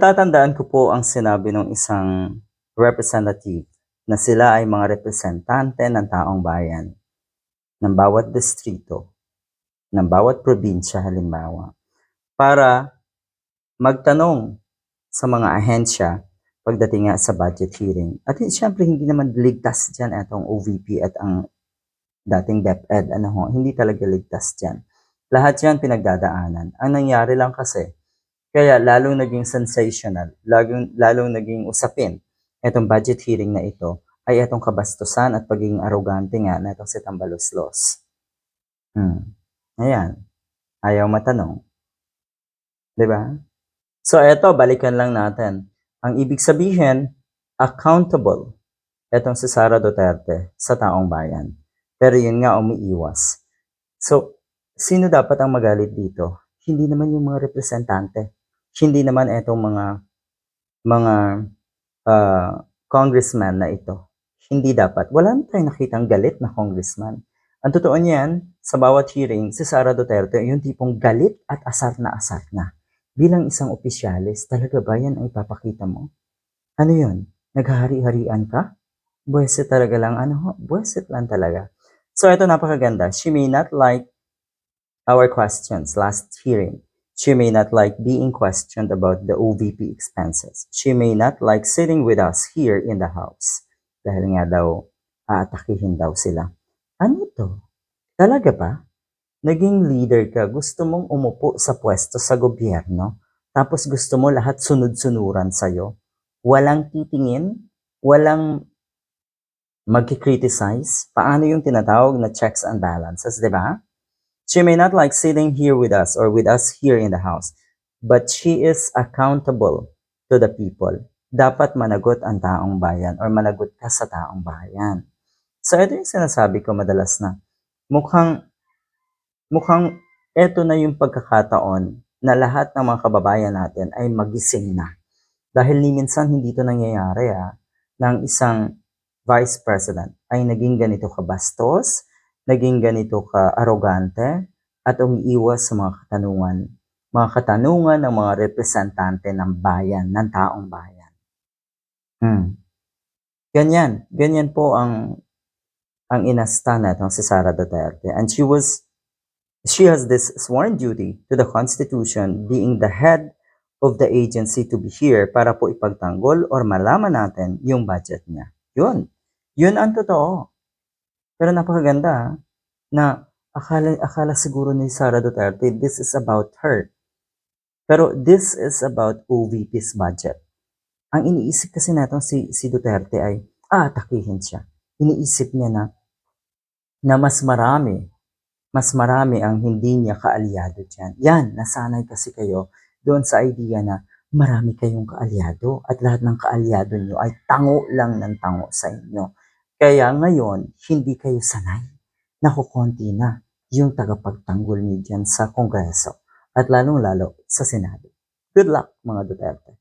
Natatandaan ko po ang sinabi ng isang representative na sila ay mga representante ng taong bayan ng bawat distrito, ng bawat probinsya halimbawa, para magtanong sa mga ahensya pagdating nga sa budget hearing. At syempre hindi naman ligtas dyan itong OVP at ang dating DepEd. Ano ho, hindi talaga ligtas dyan. Lahat yan pinagdadaanan. Ang nangyari lang kasi, kaya lalong naging sensational, lalong, lalong naging usapin itong budget hearing na ito ay itong kabastusan at pagiging arrogante nga na itong si Tambaloslos. Hmm. Ayan. Ayaw matanong. ba? So eto, balikan lang natin. Ang ibig sabihin, accountable etong si Sara Duterte sa taong bayan. Pero yun nga, umiiwas. So, sino dapat ang magalit dito? Hindi naman yung mga representante. Hindi naman etong mga mga ah, congressman na ito. Hindi dapat. Wala na tayong nakitang galit na congressman. Ang totoo niyan, sa bawat hearing, si Sara Duterte, yung tipong galit at asar na asar na. Bilang isang opisyalis, talaga ba yan ang ipapakita mo? Ano yun? Naghahari-harian ka? Buwesit talaga lang, ano? Buwesit lang talaga. So, ito napakaganda. She may not like our questions last hearing. She may not like being questioned about the OVP expenses. She may not like sitting with us here in the house. Dahil nga daw, aatakihin daw sila. Ano to? Talaga ba? Naging leader ka, gusto mong umupo sa pwesto sa gobyerno, tapos gusto mo lahat sunod-sunuran sa'yo. Walang titingin, walang magkikriticize. Paano yung tinatawag na checks and balances, di ba? She may not like sitting here with us or with us here in the house, but she is accountable to the people. Dapat managot ang taong bayan or managot ka sa taong bayan. So ito yung sinasabi ko madalas na mukhang mukhang ito na yung pagkakataon na lahat ng mga kababayan natin ay magising na. Dahil ni minsan hindi ito nangyayari ah, ng isang vice president ay naging ganito kabastos, naging ganito ka-arogante, at umiiwas sa mga katanungan. Mga katanungan ng mga representante ng bayan, ng taong bayan. Hmm. Ganyan. Ganyan po ang ang inasta natong si Sara Duterte. And she was she has this sworn duty to the Constitution being the head of the agency to be here para po ipagtanggol or malaman natin yung budget niya. Yun. Yun ang totoo. Pero napakaganda ah, na akala, akala siguro ni Sara Duterte this is about her. Pero this is about OVP's budget. Ang iniisip kasi natong si, si Duterte ay, ah, atakihin siya. Iniisip niya na, na mas marami, mas marami ang hindi niya kaalyado dyan. Yan, nasanay kasi kayo doon sa idea na marami kayong kaalyado at lahat ng kaalyado niyo ay tango lang ng tango sa inyo. Kaya ngayon, hindi kayo sanay. Nakukonti na yung tagapagtanggol niyo dyan sa Kongreso at lalong-lalo sa Senado. Good luck mga Duterte.